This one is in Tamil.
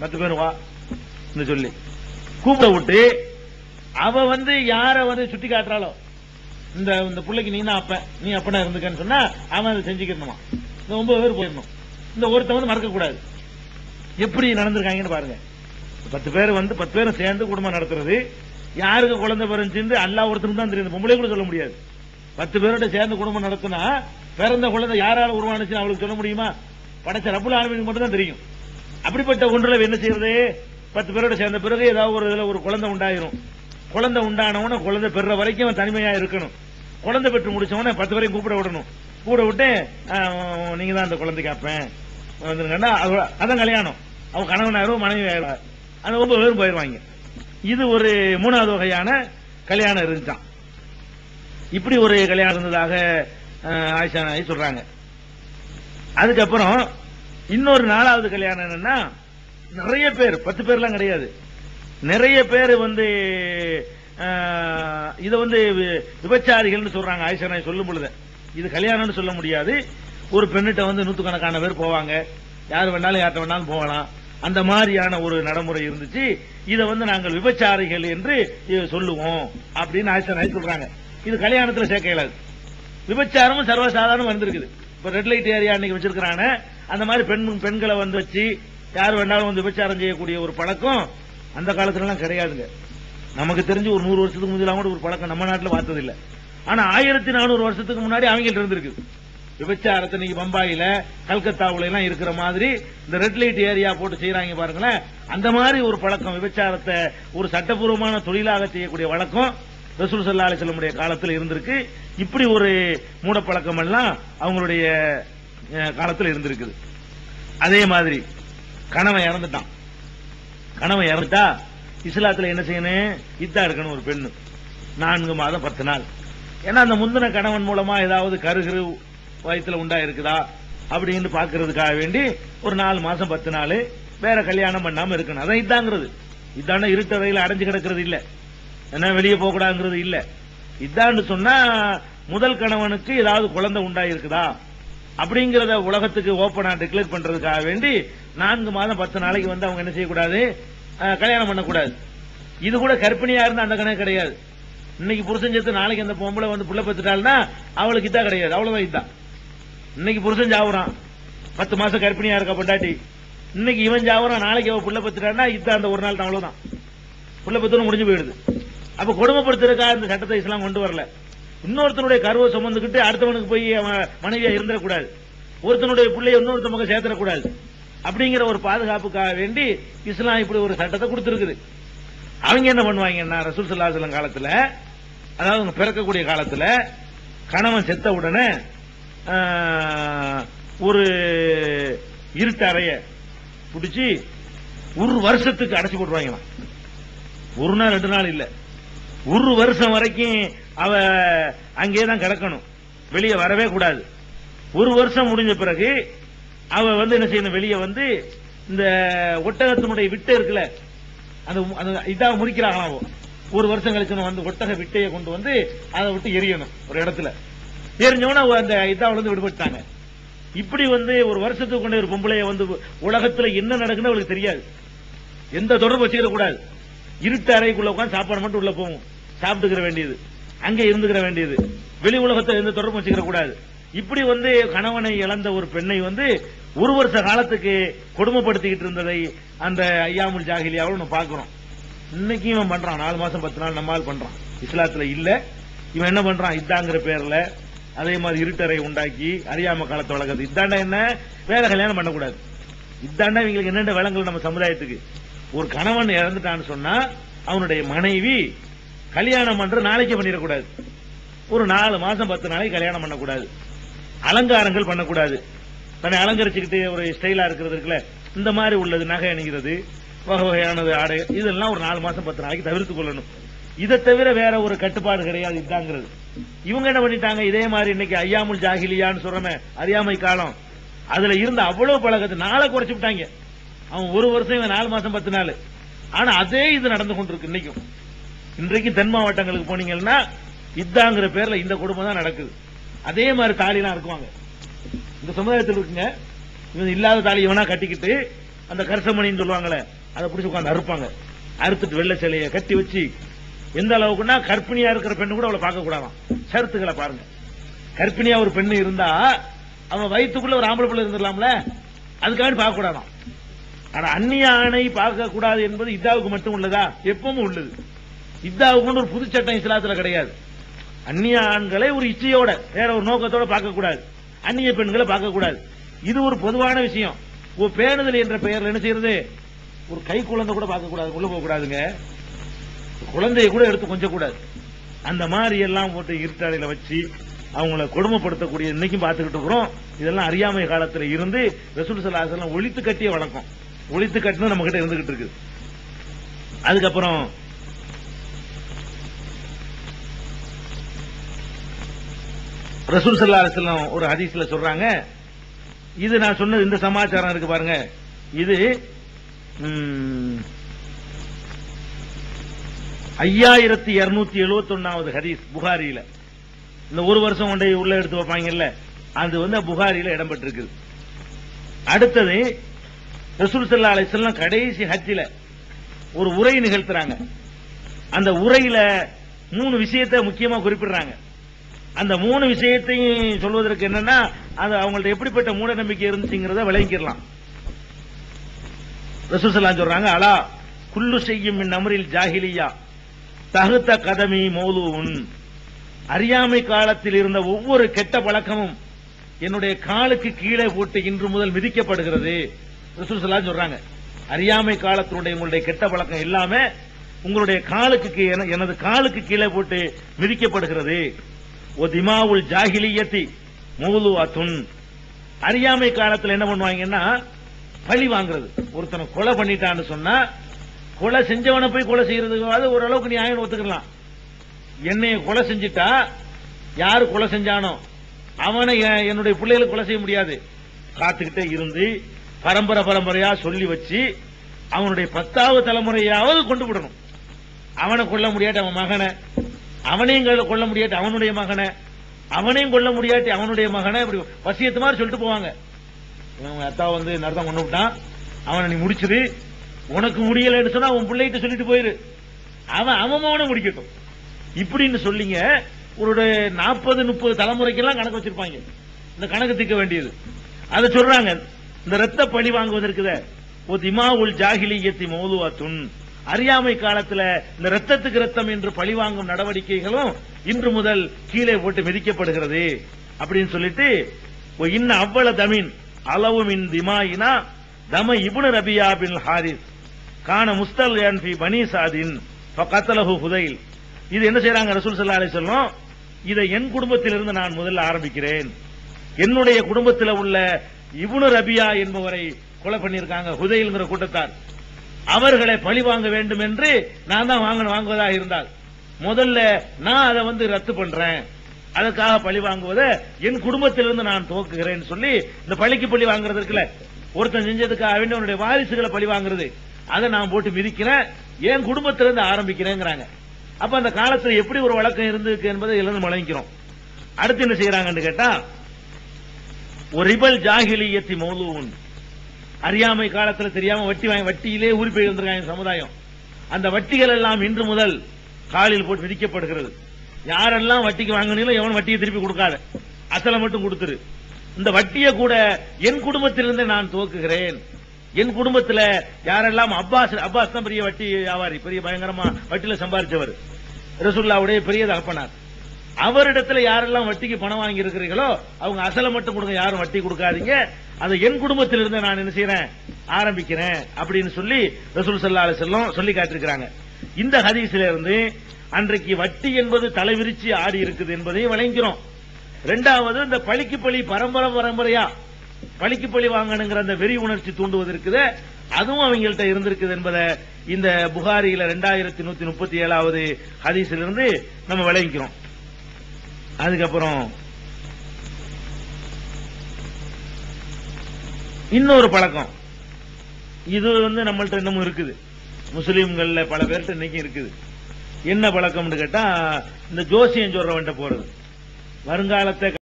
பத்து பேர் வா சொல்லி. கூப்பிட விட்டு அவ வந்து யார வந்து சுட்டி காட்டுறாளோ? இந்த இந்த பிள்ளைக்கு நீ தான் அப்ப? நீ அப்பனா இருந்துக்கன்னு சொன்னா அவன் அதை செஞ்சுக்கணுமா? இந்த ஒன்பது பேர் போயிடணும். இந்த ஒருத்தன் வந்து மறக்க கூடாது எப்படி நடந்திருக்காங்கன்னு பாருங்க. பத்து பேர் வந்து பத்து பேரும் சேர்ந்து குடும்பம் நடத்துறது யாருக்கு குழந்தை பிறந்துச்சு அல்லா ஒருத்தருக்கு தான் தெரியும். பொம்பளை கூட சொல்ல முடியாது. பத்து பேரோட சேர்ந்து குடும்பம் நடத்தினா பிறந்த குழந்தை யாரால உருவானுச்சுன்னு அவளுக்கு சொல்ல முடியுமா? படைச்ச ரப்புல ஆளுமைக்கு மட்டும் தான் தெரியும். அப்படிப்பட்ட ஒன்றில் என்ன செய்யறது? பத்து பேரோட சேர்ந்த பிறகு ஏதாவது ஒரு இதுல ஒரு குழந்தை உண்டாயிரும். குழந்தை உண்டானவன குழந்தை பெற வரைக்கும் அவன் தனிமையா இருக்கணும். குழந்தை பெற்று முடிச்சவன பத்து பேரையும் கூப்பிட விடணும். கூட விட்டு நீங்க தான் அந்த குழந்தைக்கு அப்பேன் வந்துருங்கன்னா அதான் கல்யாணம். அவன் கணவனாயிரும் மனைவி ஆயிரும் அந்த ரொம்ப பேரும் போயிருவாங்க. இது ஒரு மூணாவது வகையான கல்யாணம் இருந்துச்சான் இப்படி ஒரு கல்யாணம் இருந்ததாக ஆயிஷா சொல்றாங்க. அதுக்கப்புறம் இன்னொரு நாலாவது கல்யாணம் என்னன்னா நிறைய பேர் பத்து பேர்லாம் கிடையாது. நிறைய பேர் வந்து இதை வந்து வி- விபச்சாரிகள்னு சொல்றாங்க. ஆயிஷா சொல்லும் பொழுது. இது கல்யாணம்னு சொல்ல முடியாது. ஒரு பெண்ணிட்ட வந்து நூத்துக்கணக்கான பேர் போவாங்க. யார் வேணாலும் யார்கிட்ட வேணாலும் போகலாம். அந்த மாதிரியான ஒரு நடைமுறை இருந்துச்சு. இதை வந்து நாங்கள் விபச்சாரிகள் என்று சொல்லுவோம். அப்படின்னு ஆயிஷா சொல்றாங்க. இது கல்யாணத்தில் சேர்க்க இயலாது. விபச்சாரமும் சர்வசாதாரணம் வந்திருக்குது இப்ப ரெட் லைட் ஏரியா அன்னைக்கு வச்சிருக்கிறான அந்த மாதிரி பெண் பெண்களை வந்து வச்சு யார் வேணாலும் வந்து விபச்சாரம் செய்யக்கூடிய ஒரு பழக்கம் அந்த காலத்திலலாம் கிடையாதுங்க. நமக்கு தெரிஞ்சு ஒரு நூறு வருஷத்துக்கு முன்னாடி கூட ஒரு பழக்கம் நம்ம நாட்டில் பார்த்தது ஆனா ஆயிரத்தி நானூறு வருஷத்துக்கு முன்னாடி அவங்கள்ட்ட இருந்திருக்கு. விபச்சாரத்தை இன்னைக்கு பம்பாயில கல்கத்தாவுல எல்லாம் இருக்கிற மாதிரி இந்த ரெட் லைட் ஏரியா போட்டு செய்யறாங்க பாருங்களேன். அந்த மாதிரி ஒரு பழக்கம் விபச்சாரத்தை ஒரு சட்டபூர்வமான தொழிலாக செய்யக்கூடிய வழக்கம் ரசூல் சல்லா அலிசல்லமுடைய காலத்தில் இருந்திருக்கு. இப்படி ஒரு மூடப்பழக்கம் எல்லாம் அவங்களுடைய காலத்தில் இருந்திருக்குது. அதே மாதிரி கணவன் இறந்துட்டான். கணவன் இறந்துட்டா இஸ்லாத்துல என்ன செய்யணும் இத்தா இருக்கணும் ஒரு பெண்ணு. நான்கு மாதம் பத்து நாள். ஏன்னா அந்த முந்தின கணவன் மூலமா ஏதாவது கருகிரு வயித்துல உண்டா இருக்குதா அப்படின்னு பாக்குறதுக்காக வேண்டி ஒரு நாலு மாசம் பத்து நாள் வேற கல்யாணம் பண்ணாம இருக்கணும். அதான் இதாங்கிறது இதான இருட்டறையில அடைஞ்சு கிடக்கிறது இல்ல. என்ன வெளியே போக கூடாதுங்கிறது இல்ல. இதான்னு சொன்னா முதல் கணவனுக்கு ஏதாவது குழந்தை உண்டா இருக்குதா அப்படிங்கறத உலகத்துக்கு ஓபனா டிக்ளேர் பண்றதுக்காக வேண்டி நான்கு மாதம் பத்து நாளைக்கு வந்து அவங்க என்ன செய்யக்கூடாது? கல்யாணம் பண்ணக்கூடாது. இது கூட கர்ப்பிணியா இருந்தா அந்த கணக்கு கிடையாது. இன்னைக்கு புருஷன் சேர்த்து நாளைக்கு அந்த பொம்பளை வந்து புள்ள பெற்றுட்டாள்னா அவளுக்கு இதா கிடையாது. அவ்வளவுதான் இதான் இன்னைக்கு புருஷன் சாவுறான் பத்து மாசம் கர்ப்பிணியா இருக்க பொண்டாட்டி. இன்னைக்கு இவன் ஜாவுறான். நாளைக்கு அவள் புள்ள பெற்றுட்டான்னா இதான் அந்த ஒரு நாள் தான். அவ்வளவுதான். புள்ள பெற்றுன்னு முடிஞ்சு போயிடுது. அப்ப கொடுமைப்படுத்துறதுக்காக இந்த சட்டத்தை இஸ்லாம் கொண்டு வரல. இன்னொருத்தனுடைய கருவை சுமந்துக்கிட்டு அடுத்தவனுக்கு போய் அவன் மனைவியா இருந்துடக்கூடாது. ஒருத்தனுடைய பிள்ளைய இன்னொருத்த பக்கம் சேர்த்துடக்கூடாது. அப்படிங்கிற ஒரு பாதுகாப்புக்காக வேண்டி இஸ்லாம் இப்படி ஒரு சட்டத்தை கொடுத்திருக்குது. அவங்க என்ன பண்ணுவாங்கன்னா ரசூல் சல்லாசலம் காலத்தில் காலத்துல அதாவது அவங்க பிறக்கக்கூடிய காலத்துல கணவன் செத்த உடனே ஒரு இருட்டு அறைய பிடிச்சி ஒரு வருஷத்துக்கு அடைச்சு போட்டுருவாங்களாம். ஒரு நாள் ரெண்டு நாள் இல்ல. ஒரு வருஷம் வரைக்கும் அவ அங்கேயே தான் கிடக்கணும். வெளியே வரவே கூடாது. ஒரு வருஷம் முடிஞ்ச பிறகு அவ வந்து என்ன செய்யணும்? வெளியே வந்து இந்த ஒட்டகத்தினுடைய விட்டை இருக்குல்ல அந்த அந்த இதா ஒரு வருஷம் கழிச்சு வந்து ஒட்டக விட்டையை கொண்டு வந்து அதை விட்டு எரியணும் ஒரு இடத்துல. எரிஞ்சவன அந்த இதாவில இருந்து விடுபட்டாங்க இப்படி வந்து ஒரு வருஷத்துக்கு கொண்டு ஒரு பொம்பளைய வந்து உலகத்துல என்ன நடக்குன்னு அவளுக்கு தெரியாது. எந்த தொடர்பு வச்சுக்கிற கூடாது இருட்டு அறைக்குள்ள உட்காந்து சாப்பாடு மட்டும் உள்ள போகும். சாப்பிட்டுக்கிற வேண்டியது. அங்க இருந்துக்கிற வேண்டியது. வெளி உலகத்தை எந்த தொடர்பு வச்சுக்கிற கூடாது. இப்படி வந்து கணவனை இழந்த ஒரு பெண்ணை வந்து ஒரு வருஷ காலத்துக்கு கொடுமைப்படுத்திக்கிட்டு இருந்ததை அந்த ஐயாமுல் ஜாகிலியாவில் நம்ம பாக்குறோம் இன்னைக்கு இவன் பண்றான். நாலு மாசம் பத்து நாள் நம்மால் பண்றான். இஸ்லாத்துல இல்ல. இவன் என்ன பண்றான்? இதாங்கிற பேர்ல அதே மாதிரி இருட்டறை உண்டாக்கி அறியாம காலத்தை வளர்க்கறது. இதாண்டா என்ன? வேற கல்யாணம் பண்ணக்கூடாது. இதாண்டா இவங்களுக்கு என்னென்ன விலங்குகள் நம்ம சமுதாயத்துக்கு? ஒரு கணவன் இறந்துட்டான்னு சொன்னா அவனுடைய மனைவி கல்யாணம் பண்ற நாளைக்கு பண்ணிடக்கூடாது. ஒரு நாலு மாசம் பத்து நாளைக்கு கல்யாணம் பண்ணக்கூடாது. அலங்காரங்கள் பண்ணக்கூடாது. தன்னை அலங்கரிச்சுக்கிட்டு ஒரு ஸ்டைலா இருக்கிறது இருக்குல்ல இந்த மாதிரி உள்ளது நகை அணிகிறது வகை வகையானது ஆடை இதெல்லாம் ஒரு நாலு மாசம் பத்து நாளைக்கு தவிர்த்து கொள்ளணும். இதை தவிர வேற ஒரு கட்டுப்பாடு கிடையாது இதாங்கிறது. இவங்க என்ன பண்ணிட்டாங்க? இதே மாதிரி இன்னைக்கு ஐயாமுல் ஜாகிலியான்னு சொல்றமே அறியாமை காலம். அதுல இருந்த அவ்வளவு பழக்கத்தை நாளை குறைச்சு விட்டாங்க. அவன் ஒரு வருஷம் இவன் நாலு மாசம் பத்து நாள். ஆனா அதே இது நடந்து கொண்டிருக்கு இன்னைக்கும். இன்றைக்கு தென் மாவட்டங்களுக்கு போனீங்கன்னா இதாங்கிற பேர்ல இந்த குடும்பம் தான் நடக்குது. அதே மாதிரி தாலிலாம் இருக்குவாங்க இந்த சமுதாயத்தில் இருக்குங்க இவன் இல்லாத தாலி இவனா கட்டிக்கிட்டு அந்த கரசமணின்னு சொல்லுவாங்களே அதை பிடிச்சி உட்காந்து அறுப்பாங்க. அறுத்துட்டு வெள்ளை சிலையை கட்டி வச்சு எந்த அளவுக்குன்னா கற்பிணியா இருக்கிற பெண்ணு கூட அவளை பார்க்க கூடாதாம் சருத்துக்களை பாருங்க. கற்பிணியா ஒரு பெண்ணு இருந்தா அவன் வயிற்றுக்குள்ள ஒரு ஆம்பளை பிள்ளை இருந்துடலாம்ல? அதுக்காண்டி பார்க்க கூடாதான். ஆனா அந்நிய ஆணை பார்க்க கூடாது என்பது இதாவுக்கு மட்டும் உள்ளதா? எப்பவும் உள்ளது. இத்தாவுக்கு ஒரு புது சட்டம் இஸ்லாத்துல கிடையாது. அந்நிய ஆண்களை ஒரு இச்சையோட வேற ஒரு நோக்கத்தோட பார்க்க கூடாது அந்நிய பெண்களை பார்க்க கூடாது இது ஒரு பொதுவான விஷயம். ஓ பேணுதல் என்ற பெயர்ல என்ன செய்யறது? ஒரு கை குழந்தை கூட பார்க்க கூடாது உள்ள போக கூடாதுங்க குழந்தையை கூட எடுத்து கொஞ்சம் கூடாது அந்த மாதிரி எல்லாம் போட்டு இருட்டாடையில வச்சு அவங்கள கொடுமைப்படுத்தக்கூடிய இன்னைக்கும் பார்த்துக்கிட்டு இருக்கிறோம். இதெல்லாம் அறியாமை காலத்துல இருந்து ரசூல் சலாசெல்லாம் ஒழித்து கட்டிய வழக்கம். ஒழித்து கட்டினது நம்ம கிட்ட இருந்துகிட்டு இருக்குது. அதுக்கப்புறம் ரசூல் சல்லா அலிஸ்லாம் ஒரு ஹதீஸ்ல சொல்றாங்க. இது நான் சொன்னது இந்த சமாச்சாரம் இருக்கு பாருங்க. இது ஐயாயிரத்தி இருநூத்தி எழுபத்தி ஒன்னாவது ஹதீஸ் புகாரியில. இந்த ஒரு வருஷம் கொண்டே உள்ள எடுத்து வைப்பாங்கல்ல. அது வந்து புகாரியில இடம்பெற்றிருக்குது. அடுத்தது ரசூல் சல்லா அலிஸ்லாம் கடைசி ஹஜ்ஜில ஒரு உரை நிகழ்த்துறாங்க. அந்த உரையில மூணு விஷயத்தை முக்கியமா குறிப்பிடுறாங்க. அந்த மூணு விஷயத்தையும் சொல்வதற்கு என்னன்னா அது அவங்கள்ட்ட எப்படிப்பட்ட மூட நம்பிக்கை இருந்துச்சுங்கிறத விளங்கிக்கலாம் ரசூசல்லாம் சொல்றாங்க அலா குல்லு செய்யும் இந்நமரில் அமரில் ஜாஹிலியா தகுத்த கதமி மௌலூன் அறியாமை காலத்தில் இருந்த ஒவ்வொரு கெட்ட பழக்கமும் என்னுடைய காலுக்கு கீழே போட்டு இன்று முதல் மிதிக்கப்படுகிறது. ரசூசல்லாம் சொல்றாங்க அறியாமை காலத்தினுடைய உங்களுடைய கெட்ட பழக்கம் இல்லாம உங்களுடைய காலுக்கு எனது காலுக்கு கீழே போட்டு மிதிக்கப்படுகிறது. திமாவுல் ஜாகிலியத்தி மௌலுவாத்துன். அறியாமை காலத்தில் என்ன பண்ணுவாங்கன்னா பழி வாங்குறது. ஒருத்தனை கொலை பண்ணிட்டான்னு சொன்னா கொலை செஞ்சவனை போய் கொலை செய்யறதுக்கு ஓரளவுக்கு நீ ஆயன் ஒத்துக்கலாம். என்னைய கொலை செஞ்சிட்டா யாரு கொலை செஞ்சானோ அவனை என்- என்னுடைய பிள்ளைகளுக்கு கொலை செய்ய முடியாது. காத்துக்கிட்டே இருந்து பரம்பரை பரம்பரையா சொல்லி வச்சு அவனுடைய பத்தாவது தலைமுறையாவது கொண்டு விடணும். அவனை கொல்ல முடியாது அவன் மகனை அவனையும் கொல்ல- கொல்ல முடியாட்டி அவனுடைய மகனை. அவனையும் கொல்ல முடியாட்டி அவனுடைய மகனை. இப்படி வசியத்து மாதிரி சொல்லிட்டு போவாங்க. இவன் அத்தா வந்து நரதம் கொண்டு விட்டான் அவனை நீ முடிச்சிரு உனக்கு முடியலன்னு சொன்னா உன் பிள்ளைகிட்ட சொல்லிட்டு போயிரு. அவன் அவமானம் முடிக்கட்டும். இப்படின்னு சொல்லிங்க. ஒரு நாற்பது முப்பது தலைமுறைக்கெல்லாம் கணக்கு வச்சிருப்பாங்க. இந்த கணக்கு திக்க வேண்டியது. அதை சொல்றாங்க. இந்த ரத்த பழி வாங்குவதற்குத ஓ திமா உல் ஜாகிலியத்தி துன் அறியாமை காலத்துல இந்த ரத்தத்துக்கு ரத்தம் என்று பழி வாங்கும் நடவடிக்கைகளும் இன்று முதல் கீழே போட்டு மிதிக்கப்படுகிறது அப்படின்னு சொல்லிட்டு இன்ன அவ்வள தமின் அளவு மின் திமாயினா தம இபுன ரபியா பின் ஹாரிஸ் கான முஸ்தல் பி பனி சாதின் கத்தலஹு ஹுதைல் இது என்ன செய்யறாங்க ரசூல் ஸல்லல்லாஹு அலைஹி சொல்லும் இதை என் குடும்பத்திலிருந்து நான் முதல்ல ஆரம்பிக்கிறேன். என்னுடைய குடும்பத்தில் உள்ள இபுனு ரபியா என்பவரை கொலை பண்ணியிருக்காங்க ஹுதைல்ங்கிற கூட்டத்தார். அவர்களை பழி வாங்க வேண்டும் என்று நான் தான் வாங்க வாங்குவதாக இருந்தால். முதல்ல நான் அதை வந்து ரத்து பண்றேன். அதற்காக பழி வாங்குவதை என் குடும்பத்திலிருந்து நான் துவக்குகிறேன் சொல்லி இந்த பழிக்கு பழி வாங்குறது இருக்குல்ல. ஒருத்தன் செஞ்சதுக்காக வேண்டிய அவனுடைய வாரிசுகளை பழி வாங்குறது. அதை நான் போட்டு மிதிக்கிறேன். என் குடும்பத்திலிருந்து ஆரம்பிக்கிறேங்கிறாங்க. அப்ப அந்த காலத்தில் எப்படி ஒரு வழக்கம் இருந்திருக்கு என்பதை இருந்து வழங்கிக்கிறோம் அடுத்து என்ன செய்யறாங்கன்னு கேட்டா ஒரு ரிபல் ஜாகிலியத்தி மௌலூன். அறியாமை காலத்துல தெரியாம வட்டி வாங்கி வட்டியிலே ஊறி போய் இருந்திருக்காங்க சமுதாயம். அந்த வட்டிகள் எல்லாம் இன்று முதல் காலில் போட்டு விதிக்கப்படுகிறது. யாரெல்லாம் வட்டிக்கு வாங்கினீங்களோ எவன் வட்டியை திருப்பி கொடுக்காத. அசலை மட்டும் கொடுத்துரு. இந்த வட்டியை கூட என் குடும்பத்திலிருந்து நான் துவக்குகிறேன். என் குடும்பத்துல யாரெல்லாம் அப்பாஸ் அப்பாஸ் தான் பெரிய வட்டி வியாபாரி பெரிய பயங்கரமா வட்டியில சம்பாதிச்சவர் ரசுல்லாவுடைய பெரிய தகப்பனார் அவரிடத்துல யாரெல்லாம் வட்டிக்கு பணம் வாங்கி இருக்கிறீங்களோ அவங்க அசலை மட்டும் கொடுங்க யாரும் வட்டி கொடுக்காதீங்க. அதை என் குடும்பத்திலிருந்து நான் என்ன செய்யறேன் ஆரம்பிக்கிறேன் அப்படின்னு சொல்லி ரசூல் சல்லா செல்லும் சொல்லி காட்டிருக்கிறாங்க இந்த ஹதீஸ்ல இருந்து அன்றைக்கு வட்டி என்பது தலைவிரிச்சு ஆடி இருக்குது என்பதையும் வழங்கிறோம் ரெண்டாவது இந்த பழிக்கு பழி பரம்பரை பரம்பரையா? பழிக்கு பழி வாங்கணுங்கிற அந்த வெறி உணர்ச்சி தூண்டுவது இருக்குது. அதுவும் அவங்கள்ட்ட இருந்திருக்குது என்பதை இந்த புகாரியில ரெண்டாயிரத்தி நூத்தி முப்பத்தி ஏழாவது ஹதீஸிலிருந்து நம்ம விளங்கிக்கிறோம். அதுக்கப்புறம் இன்னொரு பழக்கம். இது வந்து நம்மள்ட்ட இன்னமும் இருக்குது. முஸ்லீம்கள்ல பல பேர்கிட்ட இன்னைக்கு இருக்குது. என்ன பழக்கம்னு கேட்டா இந்த ஜோசியம் சொல்றவன்ட்ட போறது. வருங்காலத்தை